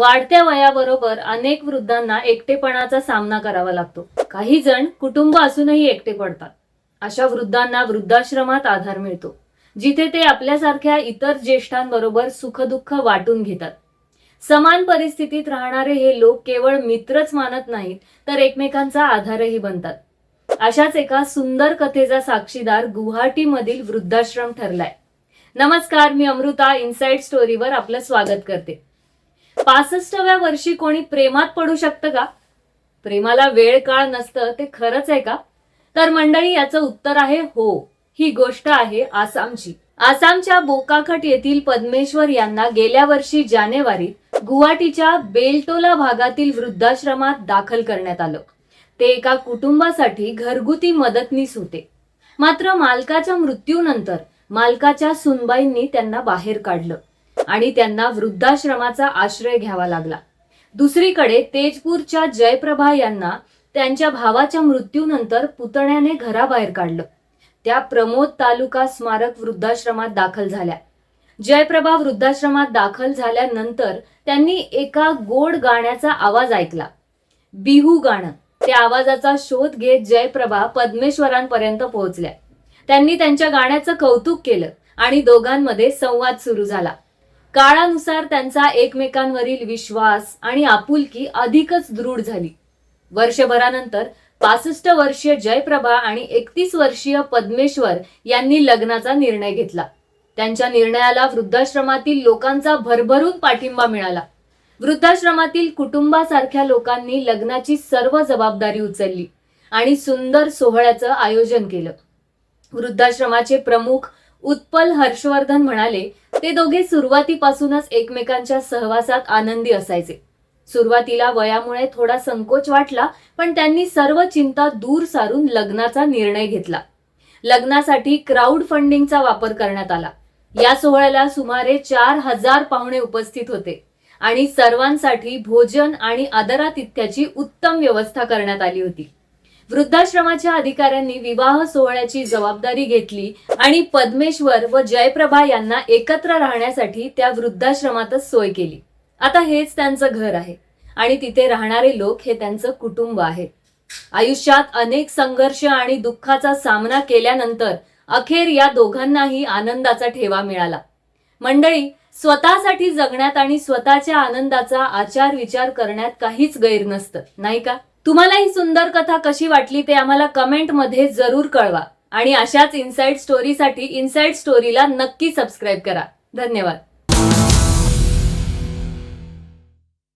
वाढत्या वयाबरोबर अनेक वृद्धांना एकटेपणाचा सामना करावा लागतो. काही जण कुटुंब असूनही एकटे पडतात. अशा वृद्धांना वृद्धाश्रमात आधार मिळतो जिथे ते आपल्यासारख्या इतर ज्येष्ठांबरोबर सुखदुःख वाटून घेतात. समान परिस्थितीत राहणारे हे लोक केवळ मित्रच मानत नाहीत तर एकमेकांचा आधारही बनतात. अशाच एका सुंदर कथेचा साक्षीदार गुवाहाटीमधील वृद्धाश्रम ठरलाय. नमस्कार मी अमृता इनसाइड स्टोरीवर आपलं स्वागत करते. पासष्टव्या वर्षी कोणी प्रेमात पडू शकतं का? प्रेमाला वेळ काळ नसतं ते खरंच आहे का? तर मंडळी याचं उत्तर आहे हो. ही गोष्ट आहे आसामची. आसामच्या बोकाखट येथील पद्मेश्वर यांना गेल्या वर्षी जानेवारीत गुवाहाटीच्या बेलटोला भागातील वृद्धाश्रमात दाखल करण्यात आलं. ते एका कुटुंबासाठी घरगुती मदतनीस होते. मात्र मालकाच्या मृत्यूनंतर मालकाच्या सुनबाईंनी त्यांना बाहेर काढलं. आणि त्यांना वृद्धाश्रमाचा आश्रय घ्यावा लागला. दुसरीकडे तेजपूरच्या जयप्रभा यांना त्यांच्या भावाच्या मृत्यूनंतर पुतण्याने घराबाहेर काढलं. त्या प्रमोद तालुका स्मारक वृद्धाश्रमात दाखल झाल्या. जयप्रभा वृद्धाश्रमात दाखल झाल्यानंतर त्यांनी एका गोड गाण्याचा आवाज ऐकला. बिहू गाणं. त्या आवाजाचा शोध घेत जयप्रभा पद्मेश्वरांपर्यंत पोहोचल्या. त्यांनी त्यांच्या गाण्याचं कौतुक केलं आणि दोघांमध्ये संवाद सुरू झाला. काळानुसार त्यांचा एकमेकांवरील विश्वास आणि आपुलकी अधिकच दृढ झाली. वर्षभरानंतर पासष्ट वर्षीय जयप्रभा आणि एकतीस वर्षीय पद्मेश्वर यांनी लग्नाचा निर्णय घेतला. त्यांच्या निर्णयाला वृद्धाश्रमातील लोकांचा भरभरून पाठिंबा मिळाला. वृद्धाश्रमातील कुटुंबासारख्या लोकांनी लग्नाची सर्व जबाबदारी उचलली आणि सुंदर सोहळ्याचं आयोजन केलं. वृद्धाश्रमाचे प्रमुख उत्पल हर्षवर्धन म्हणाले ते दोघे सुरुवातीपासूनच एकमेकांच्या सहवासात आनंदी असायचे. सुरुवातीला वयामुळे थोडा संकोच वाटला पण त्यांनी सर्व चिंता दूर सारून लग्नाचा निर्णय घेतला. लग्नासाठी क्राऊड फंडिंगचा वापर करण्यात आला. या सोहळ्याला सुमारे चार हजार पाहुणे उपस्थित होते आणि सर्वांसाठी भोजन आणि आदरातिथ्याची उत्तम व्यवस्था करण्यात आली होती. वृद्धाश्रमाच्या अधिकाऱ्यांनी विवाह सोहळ्याची जबाबदारी घेतली आणि पद्मेश्वर व जयप्रभा यांना एकत्र राहण्यासाठी त्या वृद्धाश्रमातच सोय केली. आता हेच त्यांचं घर आहे आणि तिथे राहणारे लोक हे त्यांचं कुटुंब आहे. आयुष्यात अनेक संघर्ष आणि दुःखाचा सामना केल्यानंतर अखेर या दोघांनाही आनंदाचा ठेवा मिळाला. मंडळी स्वतःसाठी जगण्यात आणि स्वतःच्या आनंदाचा आचार विचार करण्यात काहीच गैर नसतं नाही का? तुम्हाला ही सुंदर कथा कशी वाटली ते आम्हाला कमेंटमध्ये जरूर कळवा. आणि अशाच इनसाइड स्टोरीसाठी इनसाइड स्टोरीला नक्की सबस्क्राईब करा. धन्यवाद.